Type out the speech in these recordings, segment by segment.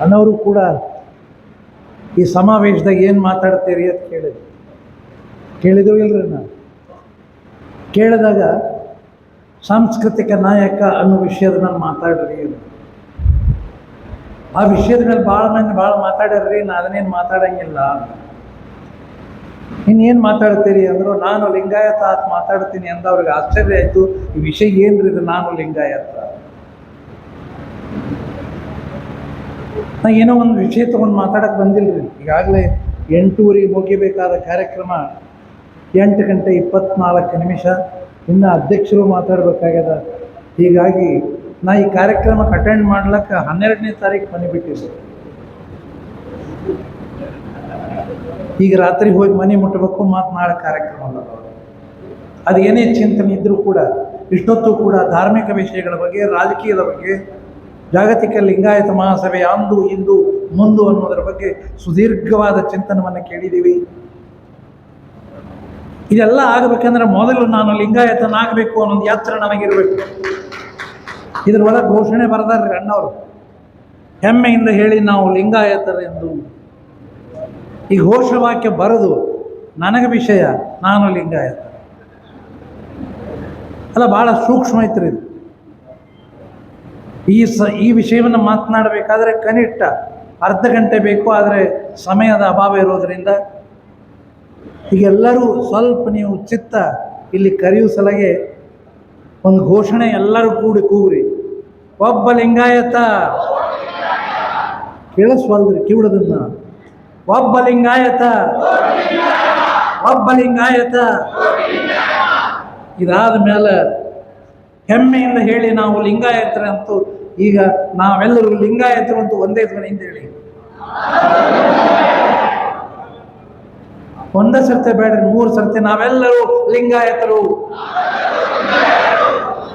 ಅಣ್ಣವರು ಕೂಡ ಈ ಸಮಾವೇಶದಾಗ ಏನು ಮಾತಾಡ್ತೀರಿ ಅಂತ ಕೇಳಿದ್ರು. ಕೇಳಿದ್ರು ಇಲ್ರಿ ನಾನು ಕೇಳಿದಾಗ ಸಾಂಸ್ಕೃತಿಕ ನಾಯಕ ಅನ್ನೋ ವಿಷಯದ ಮೇಲೆ ಮಾತಾಡ್ರಿ. ಆ ವಿಷಯದ ಮೇಲೆ ಭಾಳ ಮಂದಿ ಭಾಳ ಮಾತಾಡ್ಯಾರ್ರಿ, ನಾ ಅದನ್ನೇನು ಮಾತಾಡಂಗಿಲ್ಲ ಇನ್ನೇನು ಮಾತಾಡ್ತೀರಿ ಅಂದರು, ನಾನು ಲಿಂಗಾಯತ ಅಂತ ಮಾತಾಡ್ತೀನಿ ಅಂದ ಅವ್ರಿಗೆ ಆಶ್ಚರ್ಯ ಆಯಿತು. ಈ ವಿಷಯ ಏನ್ರಿ ಇದು, ನಾನು ಲಿಂಗಾಯತ? ನಾ ಏನೋ ಒಂದು ವಿಷಯ ತೊಗೊಂಡು ಮಾತಾಡಕ್ಕೆ ಬಂದಿಲ್ಲ ರೀ ಈಗಾಗಲೇ ಎಂಟೂವರೆಗೆ ಮುಗಿಬೇಕಾದ ಕಾರ್ಯಕ್ರಮ ಎಂಟು ಗಂಟೆ ಇಪ್ಪತ್ನಾಲ್ಕು ನಿಮಿಷ. ಇನ್ನು ಅಧ್ಯಕ್ಷರು ಮಾತಾಡಬೇಕಾಗ್ಯದ. ಹೀಗಾಗಿ ನಾ ಈ ಕಾರ್ಯಕ್ರಮಕ್ಕೆ ಅಟೆಂಡ್ ಮಾಡ್ಲಿಕ್ಕೆ ಹನ್ನೆರಡನೇ ತಾರೀಕು ಮನೆ ಬಿಟ್ಟಿದ್ದೆ ಈಗ ರಾತ್ರಿ ಹೋಗಿ ಮನೆ ಮುಟ್ಟಬೇಕು ಮತ್ತು ನಾಳೆ ಕಾರ್ಯಕ್ರಮ ಅಲ್ಲ ಏನೇ ಚಿಂತನೆ ಇದ್ದರೂ ಕೂಡ, ಇಷ್ಟೊತ್ತು ಕೂಡ ಧಾರ್ಮಿಕ ವಿಷಯಗಳ ಬಗ್ಗೆ, ರಾಜಕೀಯದ ಬಗ್ಗೆ ಜಾಗತಿಕ ಲಿಂಗಾಯತ ಮಹಾಸಭೆ ಅಂದು ಇಂದು ಮುಂದು ಅನ್ನೋದರ ಬಗ್ಗೆ ಸುದೀರ್ಘವಾದ ಚಿಂತನವನ್ನು ಕೇಳಿದ್ದೀವಿ. ಇದೆಲ್ಲ ಆಗಬೇಕಂದ್ರೆ ಮೊದಲು ನಾನು ಲಿಂಗಾಯತನಾಗಬೇಕು ಅನ್ನೋದು ಯಾತ್ರ ನನಗಿರಬೇಕು. ಇದ್ರ ಒಳಗೆ ಘೋಷಣೆ ಬರದಾರ್ರಿ ಅಣ್ಣವರು. ಹೆಮ್ಮೆಯಿಂದ ಹೇಳಿ ನಾವು ಲಿಂಗಾಯತರೆಂದು. ಈ ಘೋಷವಾಕ್ಯ ಬರೆದು ನನಗೆ ವಿಷಯ, ನಾನು ಲಿಂಗಾಯತ. ಅಲ್ಲ ಭಾಳ ಸೂಕ್ಷ್ಮ ಐತ್ರಿ ಇದು. ಈ ಸ, ಈ ವಿಷಯವನ್ನು ಮಾತನಾಡಬೇಕಾದ್ರೆ ಕನಿಷ್ಠ ಅರ್ಧ ಗಂಟೆ ಬೇಕು, ಆದರೆ ಸಮಯದ ಅಭಾವ ಇರೋದರಿಂದ ಈಗೆಲ್ಲರೂ ಸ್ವಲ್ಪ ನೀವು ಚಿತ್ತ ಇಲ್ಲಿ ಕರೆಯುವ ಸಲಗೆ ಒಂದು ಘೋಷಣೆ ಎಲ್ಲರೂ ಕೂಡಿ ಕೂಗ್ರಿ. ಒಬ್ಬ ಲಿಂಗಾಯತ ಕೇಳಿಸ್ವಲ್ರಿ ಕಿವಿಡದನ್ನ. ಒಬ್ಬ ಲಿಂಗಾಯತ ಒಬ್ಬ ಲಿಂಗಾಯತ ಇದಾದ ಮೇಲೆ ಹೆಮ್ಮೆಯಿಂದ ಹೇಳಿ ನಾವು ಲಿಂಗಾಯತ್ರ ಅಂತೂ ಈಗ ನಾವೆಲ್ಲರೂ ಲಿಂಗಾಯತರು ಅಂತೂ ಒಂದೇ ಧ್ವನಿಯಿಂದ ಹೇಳಿ. ಒಂದೇ ಸರ್ತೆ ಬೇಡ್ರಿ, ಮೂರು ಸರ್ತಿ ನಾವೆಲ್ಲರೂ ಲಿಂಗಾಯತರು.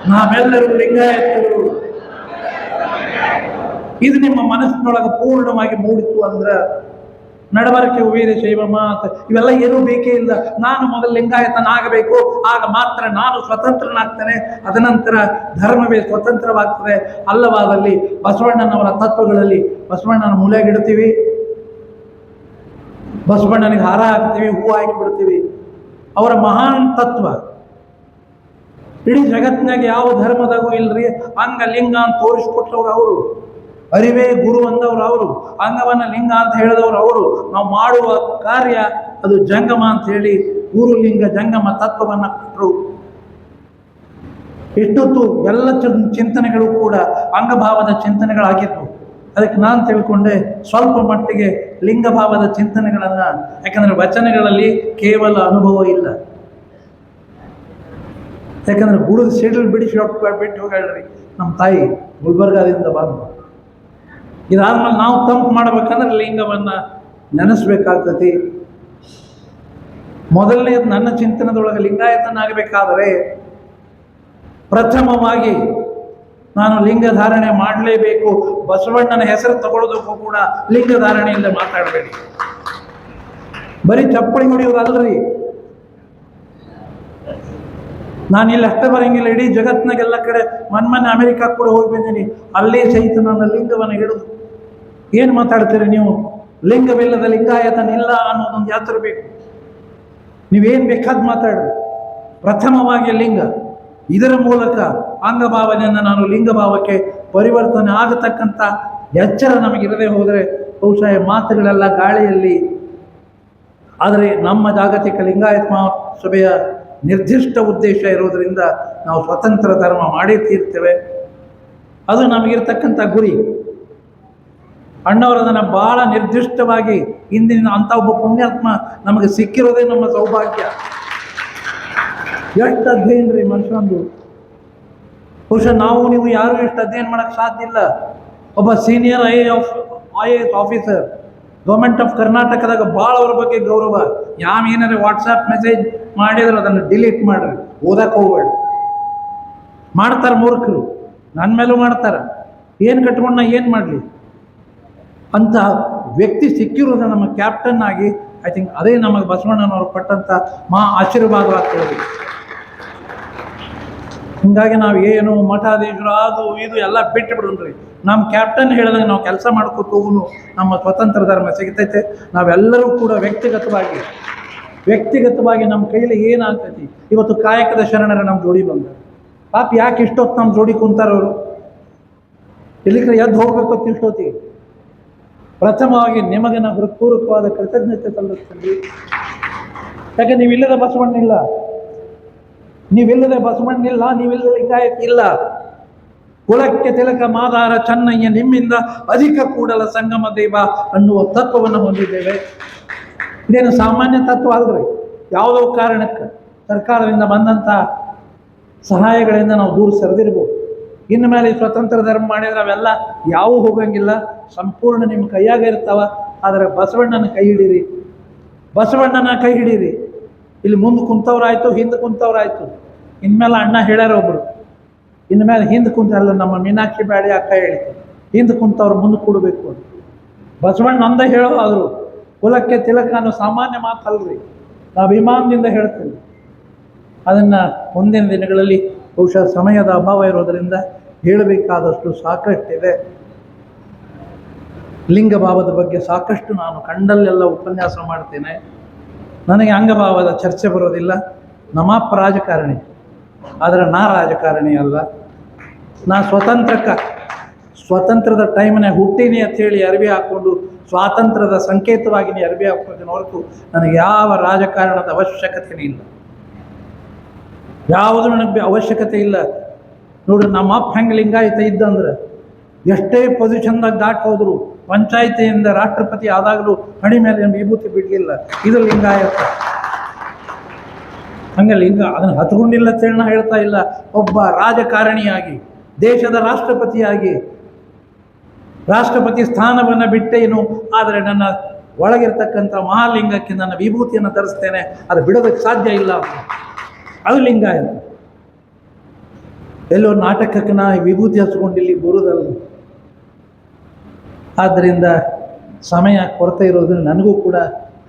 ನಾವೆಲ್ಲರೂ ಲಿಂಗಾಯತರು. ಇದು ನಿಮ್ಮ ಮನಸ್ಸಿನೊಳಗೆ ಪೂರ್ಣವಾಗಿ ಮೂಡಿತು ಅಂದ್ರೆ ನಡವಳಿಕೆ ವೀರ ಶೈವ ಮಾತ. ಇವೆಲ್ಲ ಏನೂ ಬೇಕೇ ಇಲ್ಲ. ನಾನು ಮೊದಲು ಲಿಂಗಾಯತನಾಗಬೇಕು. ಆಗ ಮಾತ್ರ ನಾನು ಸ್ವತಂತ್ರನಾಗ್ತೇನೆ. ಅದನಂತರ ಧರ್ಮವೇ ಸ್ವತಂತ್ರವಾಗ್ತದೆ. ಅಲ್ಲವಾದಲ್ಲಿ ಬಸವಣ್ಣನವರ ತತ್ವಗಳಲ್ಲಿ ಬಸವಣ್ಣನ ಮೂಲೆಗಿಡ್ತೀವಿ ಬಸವಣ್ಣನಿಗೆ ಹಾರ ಹಾಕ್ತೀವಿ, ಹೂ ಹಾಕಿ ಬಿಡ್ತೀವಿ. ಅವರ ಮಹಾನ್ ತತ್ವ. ಇಡೀ ಜಗತ್ತಿನಾಗ ಯಾವ ಧರ್ಮದಾಗೂ ಇಲ್ರಿ? ಅಂಗ ಲಿಂಗ ಅಂತ ತೋರಿಸ್ಕೊಟ್ರವ್ರು ಅವರು. ಅರಿವೇ ಗುರು ಅಂದವ್ರು ಅವರು. ಅಂಗವನ್ನ ಲಿಂಗ ಅಂತ ಹೇಳಿದವರು ಅವರು. ನಾವು ಮಾಡುವ ಕಾರ್ಯ ಅದು ಜಂಗಮ ಅಂತ ಹೇಳಿ ಗುರು ಲಿಂಗ ಜಂಗಮ ತತ್ವವನ್ನ ಕೊಟ್ಟರು ಇಷ್ಟೊತ್ತು ಎಲ್ಲ ಚಿಂತನೆಗಳು ಕೂಡ ಅಂಗಭಾವದ ಚಿಂತನೆಗಳಾಗಿತ್ತು ಅದಕ್ಕೆ ನಾನು ತಿಳ್ಕೊಂಡೆ ಸ್ವಲ್ಪ ಮಟ್ಟಿಗೆ ಲಿಂಗಭಾವದ ಚಿಂತನೆಗಳನ್ನ, ಯಾಕಂದ್ರೆ ವಚನಗಳಲ್ಲಿ ಕೇವಲ ಅನುಭವ ಇಲ್ಲ. ಯಾಕಂದ್ರೆ ಗುಡದ ಸಿಡಿಲ್ ಬಿಡಿಸಿ ಬಿಟ್ಟು ಹೋಗ್ಯಾಳ್ರಿ. ನಮ್ಮ ತಾಯಿ ಗುಲ್ಬರ್ಗಾದಿಂದ ಬಂದು ಇದಾದ್ಮೇಲೆ ನಾವು ತಂಪು ಮಾಡಬೇಕಂದ್ರೆ ಲಿಂಗವನ್ನು ನೆನೆಸ್ಬೇಕಾಗ್ತತಿ. ಮೊದಲನೇ ನನ್ನ ಚಿಂತನದೊಳಗೆ ಲಿಂಗಾಯತನಾಗಬೇಕಾದರೆ ಪ್ರಥಮವಾಗಿ ನಾನು ಲಿಂಗ ಧಾರಣೆ ಮಾಡಲೇಬೇಕು. ಬಸವಣ್ಣನ ಹೆಸರು ತಗೊಳ್ಳೋದಕ್ಕೂ ಕೂಡ ಲಿಂಗ ಧಾರಣೆಯಿಂದ ಮಾತಾಡಬೇಡಿ. ಬರೀ ಚಪ್ಪಳಿ ಹೊಡೆಯೋದಲ್ರಿ. ನಾನು ಇಲ್ಲಿ ಅಷ್ಟೇ ಬರಂಗಿಲ್ಲ, ಇಡೀ ಜಗತ್ತಿನಾಗೆಲ್ಲ ಕಡೆ ಮನ್ಮನೆ ಅಮೆರಿಕಕ್ಕೆ ಕೂಡ ಹೋಗಿ ಬಂದೀನಿ. ಅಲ್ಲಿ ಸಹಿತ ನನ್ನ ಲಿಂಗವನ್ನು ಹಿಡಿದು ಏನು ಮಾತಾಡ್ತೀರಿ ನೀವು? ಲಿಂಗವಿಲ್ಲದ ಲಿಂಗಾಯತನಿಲ್ಲ ಅನ್ನೋದೊಂದು ಯಾತ್ರ ಬೇಕು. ನೀವೇನು ಬೇಕಾದ್ ಮಾತಾಡ್ರಿ. ಪ್ರಥಮವಾಗಿ ಲಿಂಗ. ಇದರ ಮೂಲಕ ಅಂಗಭಾವನೆಯನ್ನು ನಾನು ಲಿಂಗಭಾವಕ್ಕೆ ಪರಿವರ್ತನೆ ಆಗತಕ್ಕಂಥ ಎಚ್ಚರ ನಮಗಿರದೆ ಹೋದರೆ ಬಹುಶಃ ಮಾತುಗಳೆಲ್ಲ ಗಾಳಿಯಲ್ಲಿ. ಆದರೆ ನಮ್ಮ ಜಾಗತಿಕ ಲಿಂಗಾಯತ ಮಹಾಸಭೆಯ ನಿರ್ದಿಷ್ಟ ಉದ್ದೇಶ ಇರೋದರಿಂದ ನಾವು ಸ್ವತಂತ್ರ ಧರ್ಮ ಮಾಡೇ ತೀರ್ತೇವೆ. ಅದು ನಮಗಿರ್ತಕ್ಕಂಥ ಗುರಿ. ಅಣ್ಣವರು ಅದನ್ನು ಭಾಳ ನಿರ್ದಿಷ್ಟವಾಗಿ ಇಂದಿನ ಅಂಥ ಒಬ್ಬ ಪುಣ್ಯಾತ್ಮ ನಮಗೆ ಸಿಕ್ಕಿರೋದೇ ನಮ್ಮ ಸೌಭಾಗ್ಯ. ಎಷ್ಟು ಅಧ್ಯಯನ ರೀ ಮನುಷ್ಯಂದು ಬಹುಶಃ ನಾವು, ನೀವು ಯಾರು ಎಷ್ಟು ಅಧ್ಯಯನ ಮಾಡೋಕ್ಕೆ ಸಾಧ್ಯ ಇಲ್ಲ. ಒಬ್ಬ senior I A of I A S officer government of ಕರ್ನಾಟಕದಾಗ ಭಾಳ ಅವ್ರ ಬಗ್ಗೆ ಗೌರವ. ಯಾವ ಏನಾರ ವಾಟ್ಸಪ್ ಮೆಸೇಜ್ ಮಾಡಿದ್ರೆ ಅದನ್ನು ಡಿಲೀಟ್ ಮಾಡ್ರಿ ಓದಕ್ಕೆ ಹೋಗ್ಬೇಡಿ ಮಾಡ್ತಾರೆ ಮೂರ್ಖರು ನನ್ನ ಮೇಲೂ ಮಾಡ್ತಾರೆ. ಏನು ಕಟ್ಕೊಂಡು ನಾ ಏನು ಮಾಡಲಿ? ಅಂತ ವ್ಯಕ್ತಿ ಸಿಕ್ಕಿರೋದು ನಮ್ಮ ಕ್ಯಾಪ್ಟನ್ ಆಗಿ ಐ ಥಿಂಕ್ ಅದೇ ನಮಗೆ ಬಸವಣ್ಣನವರು ಕೊಟ್ಟಂಥ ಮಹಾ ಆಶೀರ್ವಾದ ಆಗ್ತದೆ. ಹಿಂಗಾಗಿ ನಾವು ಏನು ಮಠಾಧೀಶರು, ಅದು ಇದು ಎಲ್ಲ ಬಿಟ್ಟು ಬಿಡೋಣ್ರಿ ನಮ್ಮ ಕ್ಯಾಪ್ಟನ್ ಹೇಳಿದಂಗೆ ನಾವು ಕೆಲಸ ಮಾಡ್ಕೊತ ಹೋಗುನು, ನಮ್ಮ ಸ್ವತಂತ್ರ ಧರ್ಮ ಸಿಗ್ತೈತೆ. ನಾವೆಲ್ಲರೂ ಕೂಡ ವ್ಯಕ್ತಿಗತವಾಗಿ ವ್ಯಕ್ತಿಗತವಾಗಿ ನಮ್ಮ ಕೈಲಿ ಏನಾಗ್ತೈತಿ? ಇವತ್ತು ಕಾಯಕದ ಶರಣರ ನಮ್ಮ ಜೋಡಿ ಬಂದ. ಪಾಪ ಯಾಕೆ ಇಷ್ಟೊತ್ತು ನಮ್ಮ ಜೋಡಿ ಕುಂತಾರವರು? ಎಲ್ಲಿಕ್ರೆ ಎದ್ದು ಹೋಗ್ಬೇಕು ಅಂತ ಇಷ್ಟೊತ್ತಿಗೆ? ಪ್ರಥಮವಾಗಿ ನಿಮಗೆ ನಾವು ಹೃತ್ಪೂರ್ವಕವಾದ ಕೃತಜ್ಞತೆ ಸಲ್ಲಿಸ್ತೀವಿ ಯಾಕೆ, ನೀವಿಲ್ಲದ ಬಸವಣ್ಣಿಲ್ಲ ನೀವಿಲ್ಲದೆ ಬಸವಣ್ಣಿಲ್ಲ ನೀವಿಲ್ಲದೆ ಲಿಂಗಾಯತ್ ಇಲ್ಲ. ಕುಲಕ್ಕೆ ತಿಲಕ ಮಾದಾರ ಚೆನ್ನಯ್ಯ ನಿಮ್ಮಿಂದ ಅಧಿಕ ಕೂಡಲ ಸಂಗಮ ದೇವ ಅನ್ನುವ ತತ್ವವನ್ನು ಹೊಂದಿದ್ದೇವೆ. ಇದೇನು ಸಾಮಾನ್ಯ ತತ್ವ ಅಲ್ರಿ? ಯಾವುದೋ ಕಾರಣಕ್ಕೆ ಸರ್ಕಾರದಿಂದ ಬಂದಂಥ ಸಹಾಯಗಳಿಂದ ನಾವು ದೂರ ಸರಿದಿರ್ಬೋದು. ಇನ್ನು ಮೇಲೆ ಈ ಸ್ವತಂತ್ರ ಧರ್ಮ ಮಾಡಿದ್ರೆ ಅವೆಲ್ಲ ಯಾವೂ ಹೋಗಂಗಿಲ್ಲ. ಸಂಪೂರ್ಣ ನಿಮ್ಮ ಕೈಯಾಗ ಇರ್ತಾವ. ಆದರೆ ಬಸವಣ್ಣನ ಕೈ ಹಿಡೀರಿ. ಬಸವಣ್ಣನ ಕೈ ಹಿಡೀರಿ. ಇಲ್ಲಿ ಮುಂದೆ ಕುಂತವ್ರಾಯ್ತು, ಹಿಂದೆ ಕುಂತವ್ರಾಯ್ತು. ಇನ್ಮೇಲೆ ಅಣ್ಣ ಹೇಳ್ಯಾರ ಒಬ್ರು. ಇನ್ಮೇಲೆ ಹಿಂದೆ ಕುಂತಲ್ಲ ನಮ್ಮ ಮೀನಾಕ್ಷಿ ಬ್ಯಾಡಿ ಅಕ್ಕ ಹೇಳಿತು ಹಿಂದೆ ಕುಂತವ್ರು ಮುಂದೆ ಕೂಡಬೇಕು ಬಸವಣ್ಣ ಅಂದ ಹೇಳೋ ಆದರು ಕುಲಕ್ಕೆ ತಿಲಕ ಅನ್ನೋ ಸಾಮಾನ್ಯ ಮಾತಲ್ರಿ. ನಾವು ಅಭಿಮಾನದಿಂದ ಹೇಳ್ತೀವಿ. ಅದನ್ನು ಮುಂದಿನ ದಿನಗಳಲ್ಲಿ ಬಹುಶಃ ಸಮಯದ ಅಭಾವ ಇರೋದರಿಂದ ಹೇಳಬೇಕಾದಷ್ಟು ಸಾಕಷ್ಟಿದೆ ಲಿಂಗಭಾವದ ಬಗ್ಗೆ ಸಾಕಷ್ಟು ನಾನು ಕಂಡಲ್ಲೆಲ್ಲ ಉಪನ್ಯಾಸ ಮಾಡ್ತೇನೆ. ನನಗೆ ಅಂಗಭಾವದ ಚರ್ಚೆ ಬರೋದಿಲ್ಲ. ನಮಾಪ ರಾಜಕಾರಣಿ. ಆದರೆ ನಾ ರಾಜಕಾರಣಿ ಅಲ್ಲ. ನಾ ಸ್ವತಂತ್ರಕ್ಕೆ ಸ್ವತಂತ್ರದ ಟೈಮ್ನಾಗ ಹುಟ್ಟೀನಿ ಅಂತೇಳಿ ಅರಿವಿ ಹಾಕ್ಕೊಂಡು ಸ್ವಾತಂತ್ರ್ಯದ ಸಂಕೇತವಾಗಿ ನೀ ಅರಿವಿ ಹಾಕ್ಕೊಳ್ತೀನಿ ಹೊರತು ನನಗೆ ಯಾವ ರಾಜಕಾರಣದ ಅವಶ್ಯಕತೆ ಇಲ್ಲ. ಯಾವುದು ನನಗೆ ಅವಶ್ಯಕತೆ ಇಲ್ಲ. ನೋಡ್ರಿ ನಮ್ಮ ಅಪ್ಪ ಹೆಂಗೆ ಲಿಂಗಾಯತ ಇದ್ದಂದ್ರೆ ಎಷ್ಟೇ ಪೊಸಿಷನ್ದಾಗ ದಾಟ್ ಹೋದ್ರು, ಪಂಚಾಯತಿಯಿಂದ ರಾಷ್ಟ್ರಪತಿ ಆದಾಗಲೂ ಹಣಿ ಮೇಲೆ ವಿಭೂತಿ ಬಿಡಲಿಲ್ಲ. ಇದು ಲಿಂಗಾಯತ. ಹಂಗೆ ಲಿಂಗ, ಅದನ್ನು ಹತ್ಕೊಂಡಿಲ್ಲ ಅಂತೇಳಿ ನಾ ಹೇಳ್ತಾ ಇಲ್ಲ. ಒಬ್ಬ ರಾಜಕಾರಣಿಯಾಗಿ, ದೇಶದ ರಾಷ್ಟ್ರಪತಿಯಾಗಿ, ರಾಷ್ಟ್ರಪತಿ ಸ್ಥಾನವನ್ನು ಬಿಟ್ಟೇನು ಆದರೆ ನನ್ನ ಒಳಗಿರ್ತಕ್ಕಂಥ ಮಹಾಲಿಂಗಕ್ಕೆ ನನ್ನ ವಿಭೂತಿಯನ್ನು ಧರಿಸ್ತೇನೆ. ಅದು ಬಿಡೋದಕ್ಕೆ ಸಾಧ್ಯ ಇಲ್ಲ ಅದು ಲಿಂಗಾಯತ. ಎಲ್ಲೋ ನಾಟಕಕ್ಕೆ ನಾ ವಿಭೂತಿ ಹಚ್ಕೊಂಡು ಇಲ್ಲಿ ಬರುವುದಲ್ಲ ಆದ್ದರಿಂದ ಸಮಯ ಕೊರತೆ ಇರೋದ್ರಿಂದ ನನಗೂ ಕೂಡ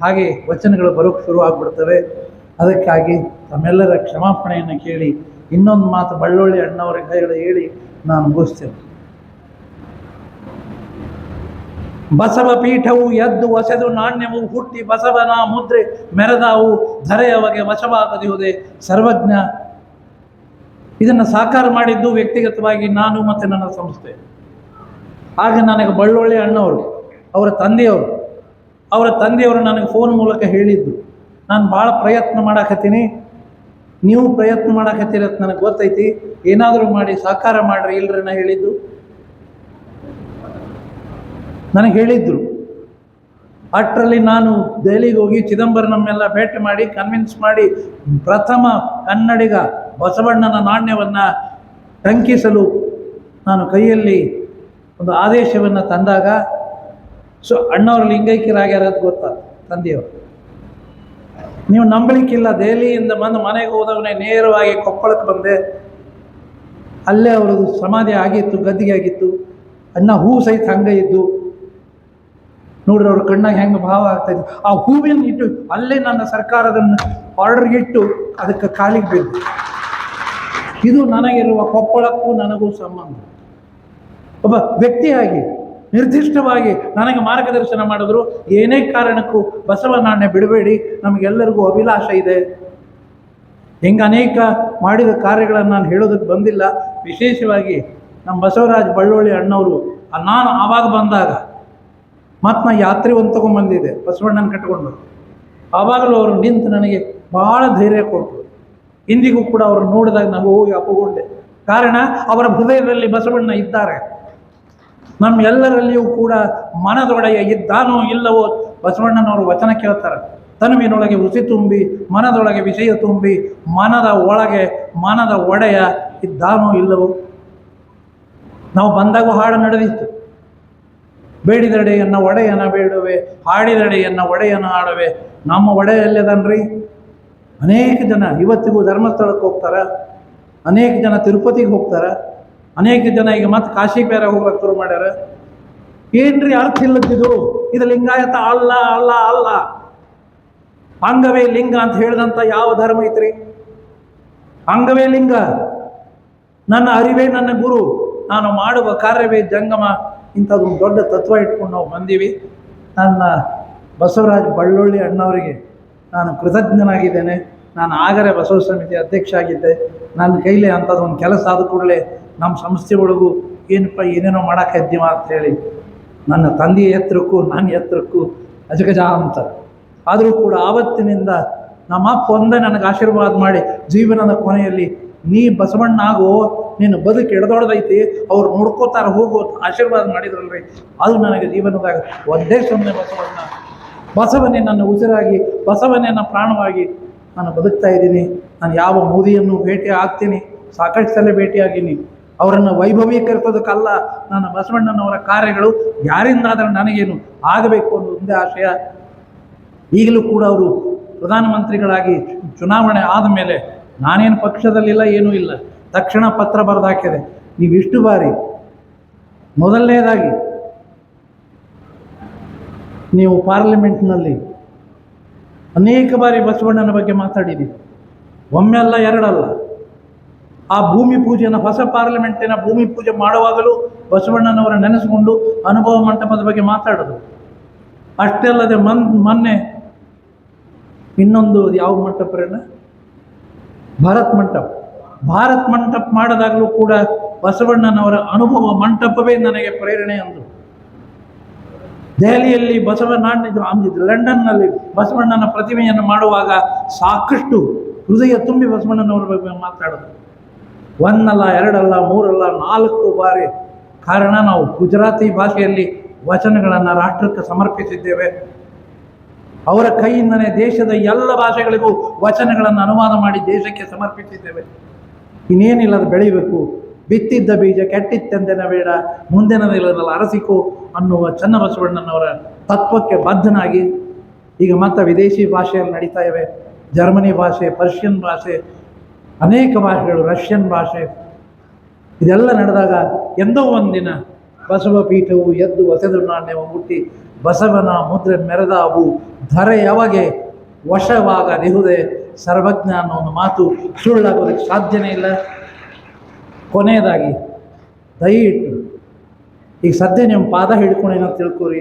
ಹಾಗೆ ವಚನಗಳು ಬರೋಕ್ಕೆ ಶುರು ಆಗ್ಬಿಡ್ತವೆ. ಅದಕ್ಕಾಗಿ ತಮ್ಮೆಲ್ಲರ ಕ್ಷಮಾಪಣೆಯನ್ನು ಕೇಳಿ ಇನ್ನೊಂದು ಮಾತು ಬಳ್ಳೊಳ್ಳಿ ಅಣ್ಣವರ ಕೈಗಳು ಹೇಳಿ ನಾನು ಮುಗಿಸ್ತೇನೆ. ಬಸವ ಪೀಠವು ಎದ್ದು ಒಸೆದು ನಾಣ್ಯವು ಹುಟ್ಟಿ ಬಸವನ ಮುದ್ರೆ ಮೆರೆದಾವು ಧರೆಯವಗೆ ವಶವಾಗದಿಯುವುದೇ ಸರ್ವಜ್ಞ ಇದನ್ನು ಸಾಕಾರ ಮಾಡಿದ್ದು ವ್ಯಕ್ತಿಗತವಾಗಿ ನಾನು ಮತ್ತು ನನ್ನ ಸಂಸ್ಥೆ. ಆಗ ನನಗೆ ಬಳ್ಳೊಳ್ಳಿ ಅಣ್ಣವರು, ಅವರ ತಂದೆಯವರು ಅವರ ತಂದೆಯವರು ನನಗೆ ಫೋನ್ ಮೂಲಕ ಹೇಳಿದ್ದು, ನಾನು ಭಾಳ ಪ್ರಯತ್ನ ಮಾಡಾಕತ್ತೀನಿ, ನೀವು ಪ್ರಯತ್ನ ಮಾಡಾಕತ್ತೀರ ನನಗೆ ಗೊತ್ತೈತಿ, ಏನಾದರೂ ಮಾಡಿ ಸಾಕಾರ ಮಾಡ್ರಿ ಇಲ್ರಿ ನಾ ಹೇಳಿದ್ದು. ನನಗೆ ಹೇಳಿದ್ರು. ಅಷ್ಟರಲ್ಲಿ ನಾನು ದೆಹಲಿಗೆ ಹೋಗಿ ಚಿದಂಬರನಮ್ಮೆಲ್ಲ ಭೇಟಿ ಮಾಡಿ ಕನ್ವಿನ್ಸ್ ಮಾಡಿ, ಪ್ರಥಮ ಕನ್ನಡಿಗ ಬಸವಣ್ಣನ ನಾಣ್ಯವನ್ನು ಟಂಕಿಸಲು ನಾನು ಕೈಯಲ್ಲಿ ಒಂದು ಆದೇಶವನ್ನು ತಂದಾಗ, ಸೊ ಅಣ್ಣವರು ಲಿಂಗೈಕ್ಯರಾಗ್ಯಾರ ಅಂತ ಗೊತ್ತಾ ತಂದೆಯವರು? ನೀವು ನಂಬಲಿಕ್ಕಿಲ್ಲ, ದೆಹಲಿಯಿಂದ ಬಂದು ಮನೆಗೆ ಹೋದವನೇ ನೇರವಾಗಿ ಕೊಪ್ಪಳಕ್ಕೆ ಬಂದೆ. ಅಲ್ಲೇ ಅವ್ರದ್ದು ಸಮಾಧಿ ಆಗಿತ್ತು, ಗದ್ದಿಗೆ ಆಗಿತ್ತು. ಅಣ್ಣ ಹೂ ಸಹಿತ ಹಂಗೆ ಇದ್ದು ನೋಡ್ರಿ ಅವ್ರ ಕಣ್ಣಾಗ ಹೆಂಗೆ ಭಾವ ಆಗ್ತಾ ಇತ್ತು ಆ ಹೂವಿನ ಇಟ್ಟು ಅಲ್ಲೇ ನನ್ನ ಸರ್ಕಾರದನ್ನು ಆರ್ಡರ್ ಇಟ್ಟು ಅದಕ್ಕೆ ಕಾಲಿಗೆ ಬಿದ್ದು ಇದು ನನಗಿರುವ ಕೊಪ್ಪಳಕ್ಕೂ ನನಗೂ ಸಂಬಂಧ. ಒಬ್ಬ ವ್ಯಕ್ತಿಯಾಗಿ, ನಿರ್ದಿಷ್ಟವಾಗಿ ನನಗೆ ಮಾರ್ಗದರ್ಶನ ಮಾಡಿದ್ರು. ಏನೇ ಕಾರಣಕ್ಕೂ ಬಸವ ನಾಣ್ಯ ಬಿಡಬೇಡಿ, ನಮಗೆಲ್ಲರಿಗೂ ಅಭಿಲಾಷ ಇದೆ. ಹಿಂಗೆ ಅನೇಕ ಮಾಡಿದ ಕಾರ್ಯಗಳನ್ನು ನಾನು ಹೇಳೋದಕ್ಕೆ ಬಂದಿಲ್ಲ. ವಿಶೇಷವಾಗಿ ನಮ್ಮ ಬಸವರಾಜ್ ಬಳ್ಳೊಳ್ಳಿ ಅಣ್ಣವರು, ನಾನು ಆವಾಗ ಬಂದಾಗ ಮತ್ತು ನಾ ಯಾತ್ರೆ ಒಂದು ತೊಗೊಂಬಂದಿದ್ದೆ ಬಸವಣ್ಣನ ಕಟ್ಕೊಂಡು. ಆವಾಗಲೂ ಅವರು ನಿಂತು ನನಗೆ ಭಾಳ ಧೈರ್ಯ ಕೊಟ್ಟರು. ಇಂದಿಗೂ ಕೂಡ ಅವರು ನೋಡಿದಾಗ ನಾವು ಹೋಗಿ ಅಪ್ಪಗೊಂಡೆ. ಕಾರಣ, ಅವರ ಹೃದಯದಲ್ಲಿ ಬಸವಣ್ಣ ಇದ್ದಾರೆ. ನಮ್ಮ ಎಲ್ಲರಲ್ಲಿಯೂ ಕೂಡ ಮನದೊಡೆಯ ಇದ್ದಾನೋ ಇಲ್ಲವೋ ಬಸವಣ್ಣನವರು ವಚನ ಕೇಳ್ತಾರೆ. ತನುವಿನೊಳಗೆ ಉಸಿ ತುಂಬಿ, ಮನದೊಳಗೆ ವಿಷಯ ತುಂಬಿ, ಮನದ ಒಳಗೆ, ಮನದ ಒಡೆಯ ಇದ್ದಾನೋ ಇಲ್ಲವೋ. ನಾವು ಬಂದಾಗ ಹಾಡು ನಡೆದಿತ್ತು. ಬೇಡಿದಡೆಯನ್ನ ಒಡೆಯನ ಬೇಡುವೆ, ಹಾಡಿದಡೆಯನ್ನ ಒಡೆಯನ ಆಡುವೆ. ನಮ್ಮ ಒಡೆಯಲ್ಲದನ್ರಿ ಅನೇಕ ಜನ ಇವತ್ತಿಗೂ ಧರ್ಮಸ್ಥಳಕ್ಕೆ ಹೋಗ್ತಾರೆ, ಅನೇಕ ಜನ ತಿರುಪತಿಗೆ ಹೋಗ್ತಾರೆ, ಅನೇಕ ಜನ ಈಗ ಮತ್ತೆ ಕಾಶಿ ಬೇರೆ ಹೋಗ್ಲಕ್ಕೆ ಶುರು ಮಾಡ್ಯಾರ. ಏನ್ರಿ ಅರ್ಥ ಇಲ್ಲದಿದು ಇದು? ಲಿಂಗಾಯತ ಅಲ್ಲ ಅಲ್ಲ ಅಲ್ಲ. ಅಂಗವೇ ಲಿಂಗ ಅಂತ ಹೇಳಿದಂಥ ಯಾವ ಧರ್ಮ ಐತ್ರಿ? ಅಂಗವೇ ಲಿಂಗ. ನನ್ನ ಅರಿವೇ ನನ್ನ ಗುರು. ನಾನು ಮಾಡುವ ಕಾರ್ಯವೇ ಜಂಗಮ. ಇಂಥದ್ದೊಂದು ದೊಡ್ಡ ತತ್ವ ಇಟ್ಕೊಂಡು ನಾವು ಬಂದೀವಿ. ನನ್ನ ಬಸವರಾಜ್ ಬಳ್ಳೊಳ್ಳಿ ಅಣ್ಣವರಿಗೆ ನಾನು ಕೃತಜ್ಞನಾಗಿದ್ದೇನೆ. ನಾನು ಆಗರೆ ಬಸವ ಸಮಿತಿ ಅಧ್ಯಕ್ಷ ಆಗಿದ್ದೆ. ನನ್ನ ಕೈಲಿ ಅಂಥದ್ದೊಂದು ಕೆಲಸ ಆದ ಕೂಡಲೇ ನಮ್ಮ ಸಂಸ್ಥೆ ಒಳಗೂ ಏನಪ್ಪ ಏನೇನೋ ಮಾಡೋಕ್ಕಾದ್ದೀವ ಹೇಳಿ ನನ್ನ ತಂದೆಯ ಎತ್ತರಕ್ಕೂ ನನ್ನ ಎತ್ತರಕ್ಕೂ ಅಜಗಜ ಅಂತ ಆದರೂ ಕೂಡ ಆವತ್ತಿನಿಂದ ನಮ್ಮ ಅಪ್ಪ ಒಂದೇ ನನಗೆ ಆಶೀರ್ವಾದ ಮಾಡಿ ಜೀವನದ ಕೊನೆಯಲ್ಲಿ, ನೀ ಬಸವಣ್ಣ ಆಗೋ ನಿನ್ನ ಬದುಕು ಎಡದೊಡ್ದೈತಿ ಅವ್ರು ನೋಡ್ಕೋತಾರೆ, ಹೋಗೋ ಆಶೀರ್ವಾದ ಮಾಡಿದ್ರಲ್ರಿ. ಅದು ನನಗೆ ಜೀವನದಾಗ ಒಂದೇ ಸೊನ್ನೆ ಬಸವಣ್ಣ. ಬಸವನೇ ನನ್ನ ಉಸಿರಾಗಿ, ಬಸವನೇ ನನ್ನ ಪ್ರಾಣವಾಗಿ ನಾನು ಬದುಕ್ತಾ ಇದ್ದೀನಿ. ನಾನು ಯಾವ ಮೋದಿಯನ್ನು ಭೇಟಿ ಆಗ್ತೀನಿ, ಸಾಕಷ್ಟು ಸಲ ಭೇಟಿಯಾಗೀನಿ ಅವರನ್ನು ವೈಭವೀಕರಿಸೋದಕ್ಕಲ್ಲ ನನ್ನ ಬಸವಣ್ಣನವರ ಕಾರ್ಯಗಳು, ಯಾರಿಂದಾದರೂ ನನಗೇನು ಆಗಬೇಕು ಅನ್ನೋ ಒಂದೇ ಆಶಯ. ಈಗಲೂ ಕೂಡ ಅವರು ಪ್ರಧಾನಮಂತ್ರಿಗಳಾಗಿ ಚುನಾವಣೆ ಆದ ಮೇಲೆ ನಾನೇನು ಪಕ್ಷದಲ್ಲಿಲ್ಲ, ಏನೂ ಇಲ್ಲ. ತಕ್ಷಣ ಪತ್ರ ಬರೆದಾಕಿದೆ ನೀವು ಇಷ್ಟು ಬಾರಿ, ಮೊದಲನೇದಾಗಿ ನೀವು ಪಾರ್ಲಿಮೆಂಟ್ನಲ್ಲಿ ಅನೇಕ ಬಾರಿ ಬಸವಣ್ಣನ ಬಗ್ಗೆ ಮಾತಾಡಿದ್ದೀವಿ ಒಮ್ಮೆ ಅಲ್ಲ ಎರಡಲ್ಲ. ಆ ಭೂಮಿ ಪೂಜೆನ, ಹೊಸ ಪಾರ್ಲಿಮೆಂಟಿನ ಭೂಮಿ ಪೂಜೆ ಮಾಡುವಾಗಲೂ ಬಸವಣ್ಣನವರ ನೆನೆಸಿಕೊಂಡು ಅನುಭವ ಮಂಟಪದ ಬಗ್ಗೆ ಮಾತಾಡೋದು. ಅಷ್ಟೇ ಅಲ್ಲದೆ ಮನ್, ಮೊನ್ನೆ ಇನ್ನೊಂದು ಯಾವ ಮಂಟಪ? ಭಾರತ್ ಮಂಟಪ. ಭಾರತ್ ಮಂಟಪ ಮಾಡಿದಾಗಲೂ ಕೂಡ ಬಸವಣ್ಣನವರ ಅನುಭವ ಮಂಟಪವೇ ನನಗೆ ಪ್ರೇರಣೆ ಅಂದರು. ದೆಹಲಿಯಲ್ಲಿ ಬಸವ ಅಂದಿದ್ರು ಲಂಡನ್ನಲ್ಲಿ ಬಸವಣ್ಣನ ಪ್ರತಿಮೆಯನ್ನು ಮಾಡುವಾಗ ಸಾಕಷ್ಟು ಹೃದಯ ತುಂಬಿ ಬಸವಣ್ಣನವರ ಬಗ್ಗೆ ಮಾತಾಡೋದು. ಒಂದಲ್ಲ, ಎರಡಲ್ಲ, ಮೂರಲ್ಲ, ನಾಲ್ಕು ಬಾರಿ ಕಾರಣ ನಾವು ಗುಜರಾತಿ ಭಾಷೆಯಲ್ಲಿ ವಚನಗಳನ್ನು ರಾಷ್ಟ್ರಕ್ಕೆ ಸಮರ್ಪಿಸಿದ್ದೇವೆ. ಅವರ ಕೈಯಿಂದನೇ ದೇಶದ ಎಲ್ಲ ಭಾಷೆಗಳಿಗೂ ವಚನಗಳನ್ನು ಅನುವಾದ ಮಾಡಿ ದೇಶಕ್ಕೆ ಸಮರ್ಪಿಸಿದ್ದೇವೆ. ಇನ್ನೇನಿಲ್ಲ ಅದು ಬೆಳಿಬೇಕು ಬಿತ್ತಿದ್ದ ಬೀಜ ಕೆಟ್ಟಿತ್ತೆಂದೆನ ಬೇಡ. ಮುಂದಿನದಿಲ್ಲದಲ್ಲ ಅರಸಿಕೋ ಅನ್ನುವ ಚನ್ನಬಸವಣ್ಣನವರ ತತ್ವಕ್ಕೆ ಬದ್ಧನಾಗಿ. ಈಗ ಮತ್ತೆ ವಿದೇಶಿ ಭಾಷೆಯಲ್ಲಿ ನಡೀತಾ ಇವೆ. ಜರ್ಮನಿ ಭಾಷೆ, ಪರ್ಷಿಯನ್ ಭಾಷೆ, ಅನೇಕ ಭಾಷೆಗಳು ರಷ್ಯನ್ ಭಾಷೆ. ಇದೆಲ್ಲ ನಡೆದಾಗ ಎಂದೋ ಒಂದಿನ ಬಸವ ಪೀಠವು ಎದ್ದು ಹೊಸೆದು ನಾಣ್ಯವು ಮುಟ್ಟಿ, ಬಸವನ ಮುದ್ರೆ ಮೆರೆದಾವು ಧರೆಯವಗೆ ವಶವಾಗ ವಶವಾಗದಿಹುದೆ ಸರ್ವಜ್ಞ ಅನ್ನೋ ಒಂದು ಮಾತು ಸುಳ್ಳಾಗೋದಕ್ಕೆ ಸಾಧ್ಯನೇ ಇಲ್ಲ. ಕೊನೆಯದಾಗಿ, ದಯವಿಟ್ಟು, ಈಗ ಸದ್ಯ ನಿಮ್ಮ ಪಾದ ಹಿಡ್ಕೊಂಡು ಏನೋ ತಿಳ್ಕೊರಿ.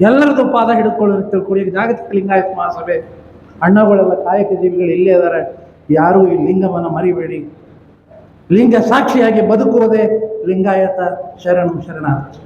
ಎಲ್ಲರದ್ದು ಪಾದ ಹಿಡ್ಕೊಳ್ಳಿ ಅಂತ ತಿಳ್ಕೊರಿ. ಈಗ ಜಾಗತಿಕ ಲಿಂಗಾಯತ ಮಹಾಸಭೆ, ಅಣ್ಣಗಳೆಲ್ಲ ಕಾಯಕ ಜೀವಿಗಳು ಇಲ್ಲೇ ಇದ್ದಾರೆ ಯಾರೂ ಈ ಲಿಂಗವನ್ನು ಮರಿಬೇಡಿ. ಲಿಂಗ ಸಾಕ್ಷಿಯಾಗಿ ಬದುಕುವುದೇ ಲಿಂಗಾಯತ ಶರಣು ಶರಣಾರ್ಥಿ.